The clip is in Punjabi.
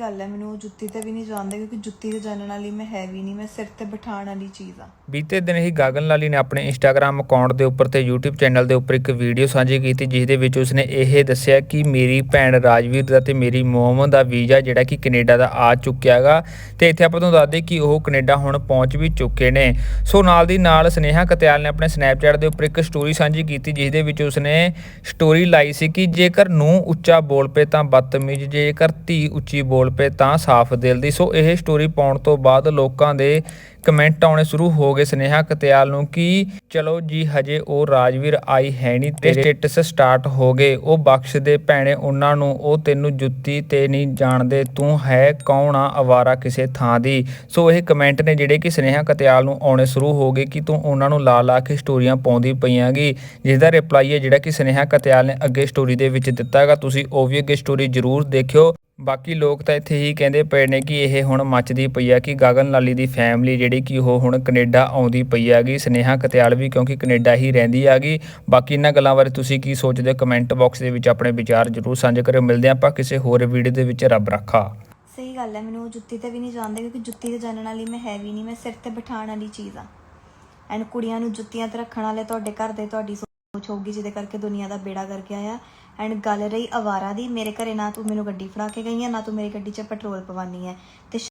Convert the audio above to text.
ਗੱਲ ਹੈ, ਮੈਨੂੰ ਉਹ ਜੁੱਤੀ ਤੇ ਵੀ ਨਹੀਂ ਜਾਣਦੇ ਕਿਉਂਕਿ ਜੁੱਤੀ ਤੇ ਜਾਣਨ ਵਾਲੀ ਮੈਂ ਹੈ ਵੀ ਨਹੀਂ, ਮੈਂ ਸਿਰ ਤੇ ਬਿਠਾਉਣ ਵਾਲੀ ਚੀਜ਼ ਆ ਬੀਤੇ ਦਿਨ ਹੀ ਗਗਨ ਲਾਲੀ ਨੇ ਆਪਣੇ ਇੰਸਟਾਗ੍ਰam ਅਕਾਊਂਟ ਦੇ ਉੱਪਰ ਤੇ YouTube ਚੈਨਲ ਦੇ ਉੱਪਰ ਇੱਕ ਵੀਡੀਓ ਸਾਂਝੀ ਕੀਤੀ ਜਿਸ ਦੇ ਵਿੱਚ ਉਸਨੇ ਇਹ ਦੱਸਿਆ ਕਿ ਮੇਰੀ ਭੈਣ ਰਾਜਵੀਰ ਦਾ ਤੇ ਮੇਰੀ ਮੋਮ ਦਾ ਵੀਜ਼ਾ ਜਿਹੜਾ ਕਿ ਕੈਨੇਡਾ ਦਾ ਆ ਚੁੱਕਿਆ ਹੈਗਾ ਤੇ ਇੱਥੇ ਆਪਾਂ ਤੁਹਾਨੂੰ ਦੱਸਦੇ ਕਿ ਉਹ ਕੈਨੇਡਾ ਹੁਣ ਪਹੁੰਚ ਵੀ ਚੁੱਕੇ ਨੇ। ਸੋ ਨਾਲ ਦੀ ਨਾਲ ਸਨੇਹਾ ਕਤਿਆਲ ਨੇ ਆਪਣੇ ਸਨੈਪਚੈਟ ਦੇ ਉੱਪਰ ਇੱਕ ਸਟੋਰੀ ਸਾਂਝੀ ਕੀਤੀ ਜਿਸ ਦੇ ਵਿੱਚ ਉਸਨੇ ਸਟੋਰੀ ਲਾਈ ਸੀ ਕਿ ਜੇਕਰ ਨੂੰ ਉੱਚਾ ਬੋਲ ਪਏ ਤਾਂ ਬਦਤਮੀਜ਼, ਜੇਕਰ ਧੀ ਉੱਚੀ ਬੋਲ ਪਏ ਤਾਂ ਸਾਫ਼ ਦਿਲ ਦੀ। ਸੋ ਇਹ ਸਟੋਰੀ ਪਾਉਣ ਤੋਂ ਬਾਅਦ ਲੋਕਾਂ ਦੇ ਕਮੈਂਟ ਆਉਣੇ ਸ਼ੁਰੂ ਹੋ ਗਏ ਸਨੇਹਾ ਕਤਿਆਲ ਨੂੰ ਕਿ ਚਲੋ ਜੀ ਹਜੇ ਉਹ ਰਾਜਵੀਰ ਆਈ ਹੈ ਨਹੀਂ ਤੇ ਸਟੇਟਸ ਸਟਾਰਟ ਹੋ ਗਏ। ਉਹ ਬਖਸ਼ ਦੇ ਭੈਣੇ ਉਹਨਾਂ ਨੂੰ ਉਹ ਤੈਨੂੰ ਜੁੱਤੀ ਤੇ ਨਹੀਂ ਜਾਣਦੇ ਤੂੰ ਹੈ ਕੌਣ ਆ ਅਵਾਰਾ ਕਿਸੇ ਥਾਂ ਦੀ? ਸੋ ਇਹ ਕਮੈਂਟ ਨੇ ਜਿਹੜੇ ਕਿ ਸਨੇਹਾ ਕਤਿਆਲ ਨੂੰ ਆਉਣੇ ਸ਼ੁਰੂ ਹੋ ਗਏ ਕਿ ਤੂੰ ਉਹਨਾਂ ਨੂੰ ਲਾ ਲਾ ਕੇ ਸਟੋਰੀਆਂ ਪਾਉਂਦੀ ਪਈਆਂਗੀ। ਜਿਸ ਦਾ ਰਿਪਲਾਈ ਹੈ ਜਿਹੜਾ ਕਿ ਸਨੇਹਾ ਕਤਿਆਲ ਨੇ ਅੱਗੇ ਸਟੋਰੀ ਦੇ ਵਿੱਚ ਦਿੱਤਾ ਹੈਗਾ। ਤੁਸੀਂ ਉਹ ਵੀ ਅੱਗੇ ਸਟੋਰੀ ਜ਼ਰੂਰ ਦੇਖਿਓ। ਬਾਕੀ ਲੋਕ ਤਾਂ ਇੱਥੇ ਹੀ ਕਹਿੰਦੇ ਪਏ ਨੇ ਕਿ ਇਹ ਹੁਣ ਮੱਚਦੀ ਪਈ ਆ ਕਿ ਗਗਨ ਲਾਲੀ ਦੀ ਫੈਮਿਲੀ ਜਿਹੜੀ ਕਿ ਉਹ ਹੁਣ ਕੈਨੇਡਾ ਆਉਂਦੀ ਪਈ ਹੈਗੀ। ਸਨੇਹਾ ਕਤਿਆਲ ਵੀ ਕਿਉਂਕਿ ਕੈਨੇਡਾ ਹੀ ਰਹਿੰਦੀ ਹੈਗੀ। ਬਾਕੀ ਇਹਨਾਂ ਗੱਲਾਂ ਬਾਰੇ ਤੁਸੀਂ ਕੀ ਸੋਚਦੇ ਹੋ? ਕਮੈਂਟ ਬਾਕਸ ਦੇ ਵਿੱਚ ਆਪਣੇ ਵਿਚਾਰ ਜ਼ਰੂਰ ਸਾਂਝੇ ਕਰਿਓ। ਮਿਲਦੇ ਹਾਂ ਆਪਾਂ ਕਿਸੇ ਹੋਰ ਵੀਡੀਓ ਦੇ ਵਿੱਚ। ਰੱਬ ਰੱਖਾ। ਸਹੀ ਗੱਲ ਹੈ, ਮੈਨੂੰ ਉਹ ਜੁੱਤੀ ਤੇ ਵੀ ਨਹੀਂ ਜਾਣਦੇ ਕਿਉਂਕਿ ਜੁੱਤੀ ਤੇ ਜਾਣਨ ਵਾਲੀ ਮੈਂ ਹੈ ਵੀ ਨਹੀਂ। ਮੈਂ ਸਿਰ ਤੇ ਬਿਠਾਉਣ ਵਾਲੀ ਚੀਜ਼ ਆ। ਐਂਡ ਕੁੜੀਆਂ ਨੂੰ ਜੁੱਤੀਆਂ ਤੇ ਰੱਖਣ ਵਾਲੇ ਤੁਹਾਡੇ ਘਰ ਦੇ ਤੁਹਾਡੀ ਸੋਚ ਹੋਊਗੀ, ਜਿਹਦੇ ਕਰਕੇ ਦੁਨੀਆ ਦਾ ਬੇੜਾ ਕਰਕੇ ਆਇਆ ਐਂਡ ਗੱਲ ਰਹੀ ਅਵਾਰਾ ਦੀ, ਮੇਰੇ ਘਰੇ ਨਾ ਤੂੰ ਮੈਨੂੰ ਗੱਡੀ ਫੜਾ ਕੇ ਗਈ ਹੈ ਨਾ ਤੂੰ ਮੇਰੀ ਗੱਡੀ 'ਚ ਪੈਟਰੋਲ ਪਵਾਨੀ ਹੈ ਤੇ